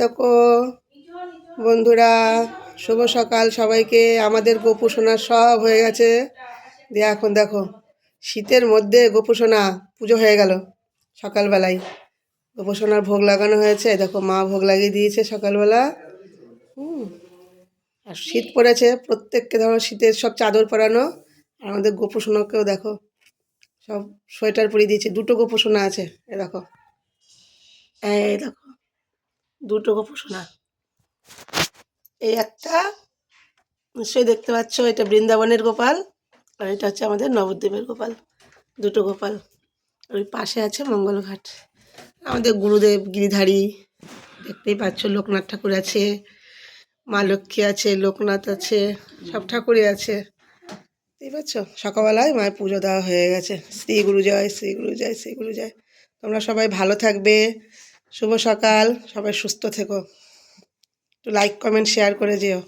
দেখো, বন্ধুরা, শুভ সকাল সবাইকে। আমাদের গোপু সোনা সব হয়ে গেছে। দিয়ে এখন দেখো, শীতের মধ্যে গোপু সোনা পুজো হয়ে গেল সকালবেলায়। গোপু সোনার ভোগ লাগানো হয়েছে। দেখো, মা ভোগ লাগিয়ে দিয়েছে সকালবেলা। হুম, আর শীত পড়েছে। প্রত্যেককে ধরো, শীতের সব চাদর পরানো। আর আমাদের গোপু সোনাকেও দেখো, সব সোয়েটার পরিয়ে দিয়েছে। দুটো গোপু সোনা আছে। এ দেখো, এই দেখো। দুটো গোপু সোনা। এই একটা, নিশ্চয়ই দেখতে পাচ্ছ, এটা বৃন্দাবনের গোপাল, আর এটা হচ্ছে আমাদের নবদ্বীপের গোপাল, দুটো গোপাল। ওই পাশে আছে মঙ্গলঘাট। আমাদের গুরুদেব, গিরিধারী, দেখতেই পাচ্ছ, লোকনাথ ঠাকুর আছে, মা লক্ষ্মী আছে, লোকনাথ আছে, সব ঠাকুরই আছে। দেখতে পাচ্ছ, সকালবেলায় মায়ের পুজো দেওয়া হয়ে গেছে। শ্রী গুরু জয় শ্রী গুরু জয় শ্রী গুরু জয়। তোমরা সবাই ভালো থাকবে। শুভ সকাল সবাই সুস্থ থেকো। একটু লাইক কমেন্ট শেয়ার করে যেও।